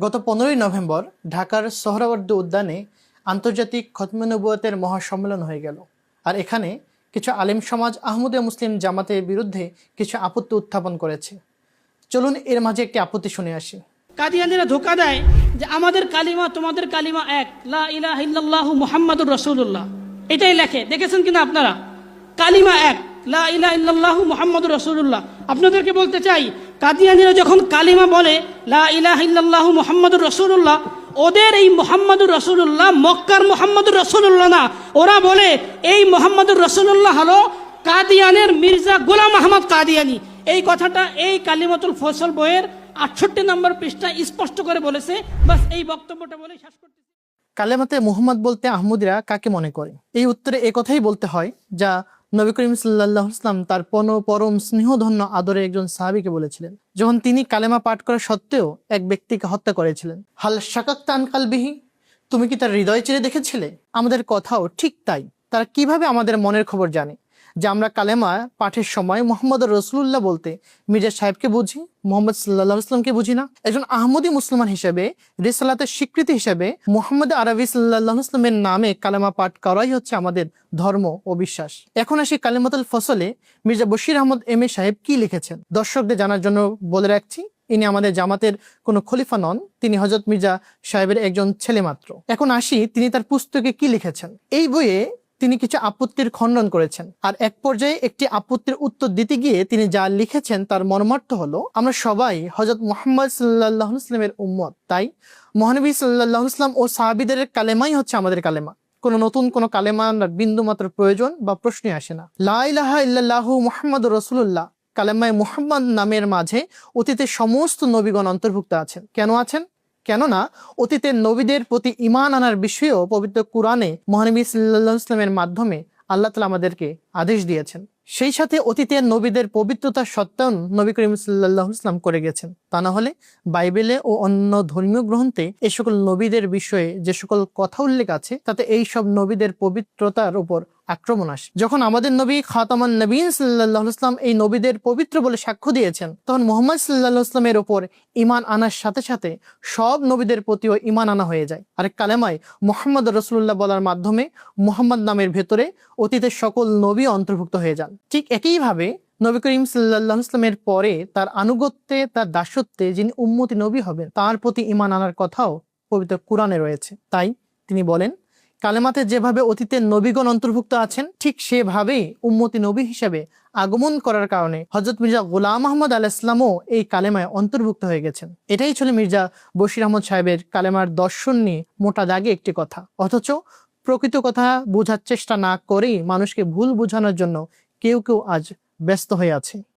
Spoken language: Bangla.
গত পনেরোই নভেম্বর ঢাকার সোহরাওয়ার্দী উদ্যানে আন্তর্জাতিক খতমে নবুয়তের মহাসম্মেলন হয়ে গেল। আর এখানে কিছু আলেম সমাজ আহমদীয় মুসলিম জামাতের বিরুদ্ধে কিছু আপত্তি উত্থাপন করেছে। চলুন এর মাঝে একটি আপত্তি শুনে আসি। কাদিয়ানিরা ধোকা দেয় যে আমাদের কালিমা তোমাদের কালিমা এক। লা ইলাহা মুহাম্মাদুর রাসূলুল্লাহ। এটাই লেখে। দেখেছেন কিনা আপনারা? কালিমা এক। লা ইলাহা ইল্লাল্লাহু মুহাম্মাদুর রাসূলুল্লাহ। আপনাদেরকে বলতে চাই, কাদিয়ানিরা যখন কালিমা বলে, লা ইলাহা ইল্লাল্লাহু মুহাম্মাদুর রাসূলুল্লাহ, ওদের এই মোহাম্মদুর রসুল্লাহ মক্কার মোহাম্মদুর রসুল্লাহ না। ওরা বলে, এই মোহাম্মদুর রসুল্লাহ হলো কাদিয়ানের মির্জা গোলাম আহমদ কাদিয়ানি। এই কথাটা এই কালিমাতুল ফসল বইয়ের আটষট্টি নম্বর পৃষ্ঠা স্পষ্ট করে বলেছে। বাস এই বক্তব্যটা বলে শেষ করতে কালেমাতে মুহাম্মদ বলতে আহমদিরা কাকে মনে করে? এই উত্তরে কথাই বলতে হয়, যা নবী করিম সাল্লাহ ইসলাম তার পন পরম স্নেহধন্য আদরে একজন সাহাবিকে বলেছিলেন, যখন তিনি কালেমা পাঠ করা সত্ত্বেও এক ব্যক্তিকে হত্যা করেছিলেন। হাল শাকাক তান তুমি কি তার হৃদয় চিরে দেখেছিলে? আমাদের কথাও ঠিক তাই। তারা কীভাবে আমাদের মনের খবর জানে? যে আমরা কালেমা পাঠের সময় মোহাম্মদ রসুল্লাহ বলতে মির্জা সাহেবকে বুঝি, মোহাম্মদ সাল্লাহ ইসলামকে বুঝি না। একজন আহমদী মুসলমান হিসেবে, রিসালাতের স্বীকৃতি হিসেবে মোহাম্মদ আরবি সাল্লাহ ইসলামের নামে কালেমা পাঠ করাই হচ্ছে আমাদের ধর্ম ও বিশ্বাস। এখন আসি কালেমাতুল ফসলে, মির্জা বশির আহমদ এম এ সাহেব কি লিখেছেন? দর্শকদের জানার জন্য বলে রাখছি, ইনি আমাদের জামাতের কোনো খলিফা নন, তিনি হজরত মির্জা সাহেবের একজন ছেলে মাত্র। এখন আসি তিনি তার পুস্তকে কি লিখেছেন? এই বইয়ে তিনি কিছু আপত্তির খণ্ডন করেছেন। আর এক পর্যায়ে একটি আপত্তির উত্তর দিতে গিয়ে তিনি যা লিখেছেন তার মর্মার্থ হলো, আমরা সবাই হজরত মোহাম্মদ সাল্লাহ ইসলামের উম্মত, তাই মহানবী সাল্লাহ ইসলাম ও সাহাবিদের কালেমাই হচ্ছে আমাদের কালেমা। কোনো নতুন কোনো কালেমা বিন্দু মাত্র প্রয়োজন বা প্রশ্নই আসে না। লাইলাহা ইল্লাল্লাহু মুহাম্মদ রসুল্লাহ কালেমায় মুহাম্মদ নামের মাঝে অতীতে সমস্ত নবীগণ অন্তর্ভুক্ত আছেন। কেন আছেন? কেননা অতীতের নবীদের প্রতি ইমান আনার বিষয়েও পবিত্র কোরআনে মহানবী সাল্লাহ মাধ্যমে আল্লাহ তালা আমাদেরকে আদেশ দিয়েছেন। সেই সাথে অতীতের নবীদের পবিত্রতা সত্ত্বেও নবী করিম সাল্লাহ করে গেছেন। তা না হলে বাইবেলে ও অন্য ধর্মীয় গ্রন্থে এই সকল নবীদের বিষয়ে যে সকল কথা উল্লেখ আছে, তাতে এই সব নবীদের পবিত্রতার উপর আক্রমণ আসে। যখন আমাদের নবী খাতামান নবীন সাল্লাহ ইসলাম এই নবীদের পবিত্র বলে সাক্ষ্য দিয়েছেন, তখন মোহাম্মদ সাল্লাহ ইসলামের ওপর ইমান আনার সাথে সাথে সব নবীদের প্রতিও ইমান আনা হয়ে যায়। আর কালেমায় মোহাম্মদ রসুল্লাহ বলার মাধ্যমে মোহাম্মদ নামের ভেতরে অতীতের সকল নবী অন্তর্ভুক্ত হয়ে যান। ঠিক একইভাবে নবী করিম সাল্লাহ পরে তার আনুগত্যে, তার দাসত্বে যিনি উম্মতি নবী হবেন, তার প্রতি ইমান আনার কথাও পবিত্র কোরআনে রয়েছে। তাই তিনি বলেন কালেমাতে যেভাবে অতীতের নবীগণ অন্তর্ভুক্ত আছেন, ঠিক সেভাবেই উম্মতি নবী হিসেবে আগমন করার কারণে হজরত মির্জা গোলাম আহমদ আল ইসলামও এই কালেমায় অন্তর্ভুক্ত হয়ে গেছেন। এটাই ছিল মির্জা বশির আহমদ সাহেবের কালেমার দর্শন নিয়ে মোটা দাগে একটি কথা। অথচ প্রকৃত কথা বোঝার চেষ্টা না করেই মানুষকে ভুল বোঝানোর জন্য কেউ কেউ আজ ব্যস্ত হয়ে আছে।